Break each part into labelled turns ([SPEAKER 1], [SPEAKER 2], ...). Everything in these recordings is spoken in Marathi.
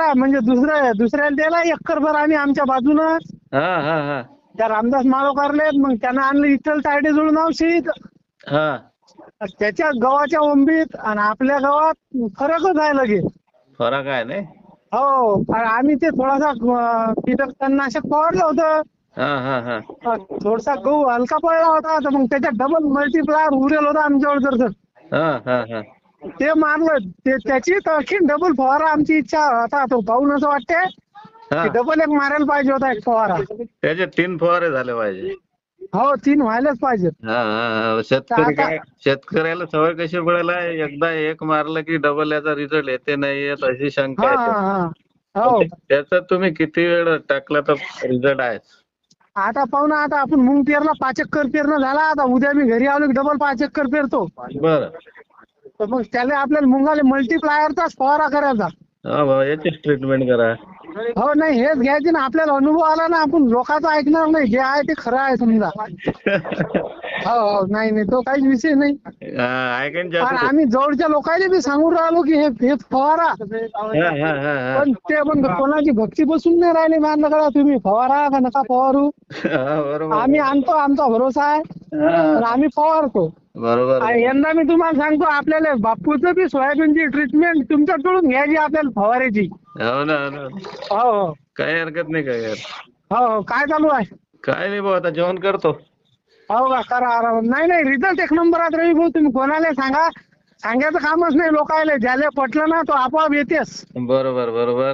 [SPEAKER 1] आहे म्हणजे दुसऱ्या दुसऱ्याला दिला एकर भर आम्ही आमच्या बाजूनं.
[SPEAKER 2] हा हा हा.
[SPEAKER 1] त्या रामदास माळोकारले मग त्यानं आणलं इथल तायडे जुळून औषध.
[SPEAKER 2] हा.
[SPEAKER 1] त्याच्या गव्हाच्या ओंबीत आणि आपल्या गावात फरकच आहे लगे
[SPEAKER 2] फरक आहे नाही?
[SPEAKER 1] हो आणि आम्ही ते थोडासा अं, कीटकनाशक फवारलं होतं.
[SPEAKER 2] हा हा हा.
[SPEAKER 1] अं, थोडासा गहू हलका पडला होता तर मग त्याच्यात डबल मल्टीप्लायर उरेल होता आमच्यावर जर
[SPEAKER 2] हा हा हा.
[SPEAKER 1] ते मारलं. ते त्याची आणखी डबल फवारा आमची इच्छा. आता तो पाहून असं वाटते डबल एक मारायला पाहिजे होता एक फवारा.
[SPEAKER 2] त्याचे तीन फवारे झाले पाहिजे.
[SPEAKER 1] हो तीन व्हायलाच पाहिजे.
[SPEAKER 2] शेतकरी काय शेतकऱ्याला सवय कशी पडायला एकदा एक मारलं की डबल याचा रिझल्ट येते नाही येत अशी शंका आहे.
[SPEAKER 1] हा हा हो.
[SPEAKER 2] त्याचा तुम्ही किती वेळ टाकला तर रिझल्ट आहे?
[SPEAKER 1] आता पाहू ना आता आपण मुंग पेरला पाच एकर पेरणं झाला. आता उद्या मी घरी आलो की डबल पाच एकर पेरतो.
[SPEAKER 2] बर.
[SPEAKER 1] तर मग त्याला आपल्याला मुंगाले मल्टीप्लायरचाच फवारा करायचा.
[SPEAKER 2] हा भाऊ याचीच ट्रीटमेंट करा.
[SPEAKER 1] हो नाही हेच घ्यायचे ना आपल्याला अनुभव आला ना आपण लोकांचं ऐकणार नाही जे आहे ते खरं आहे समजा. हो हो नाही नाही तो काहीच विषय नाही.
[SPEAKER 2] हा,
[SPEAKER 1] पण आम्ही जवळच्या लोकांना बी सांगून राहिलो की हे हे फवारा.
[SPEAKER 2] हा हा हा हा.
[SPEAKER 1] पण ते पण कोणाची भक्ती बसून नाही राहिली कळा तुम्ही फवारा का नका फवारू?
[SPEAKER 2] हा, बरोबर.
[SPEAKER 1] आम्ही आणतो आमचा भरोसा आहे.
[SPEAKER 2] हा,
[SPEAKER 1] आम्ही फवारतो.
[SPEAKER 2] बरोबर.
[SPEAKER 1] यंदा मी तुम्हाला सांगतो आपल्याला बापूचं बी सोयाबीनची ट्रीटमेंट तुमच्याकडून घ्यायची आपल्याला फवाऱ्याची
[SPEAKER 2] हो ना हो ना.
[SPEAKER 1] हो हो.
[SPEAKER 2] काही हरकत नाही काय यार
[SPEAKER 1] हो हो. काय चालू आहे?
[SPEAKER 2] काय नाही भाऊ आता जेवण करतो.
[SPEAKER 1] हो का? करा आराम नाही नाही रिझल्ट एक नंबर आहे रवी भाऊ तुम्ही कोणाला सांगा? सांगायचं कामच नाही लोकायला. ज्याला पटलं ना तो आपोआप येतेच.
[SPEAKER 2] बरोबर बरोबर.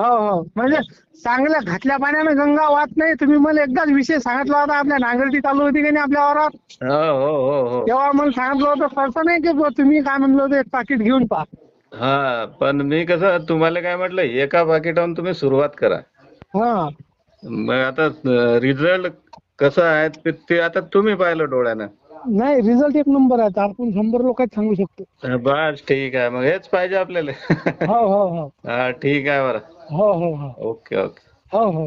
[SPEAKER 1] हो हो. म्हणजे चांगल्या घातल्या पाण्यानं गंगा वाहत नाही. तुम्ही मला एकदाच विषय सांगितला होता आपल्या नांगरटी चालू होती की नाही आपल्या वावरात?
[SPEAKER 2] हो हो हो हो.
[SPEAKER 1] तेव्हा मला सांगितलं होतं तसं नाही की बुवा तुम्ही काय म्हणलं होतं एक पाकिट घेऊन पहा.
[SPEAKER 2] हा पण मी कसं तुम्हाला काय म्हटलं एका पाकिटावरून तुम्ही सुरुवात करा.
[SPEAKER 1] हा.
[SPEAKER 2] मग आता रिझल्ट कसं आहे ते- ते आता तुम्ही पाहिलं डोळ्यानं.
[SPEAKER 1] नाही रिझल्ट एक नंबर आहे आपण शंभर लोकांत सांगू शकतो.
[SPEAKER 2] बस ठीक आहे. मग हेच पाहिजे आपल्याला.
[SPEAKER 1] हो हो हो.
[SPEAKER 2] हा ठीक आहे बरं.
[SPEAKER 1] हो हो हो
[SPEAKER 2] ओके ओके
[SPEAKER 1] हो हो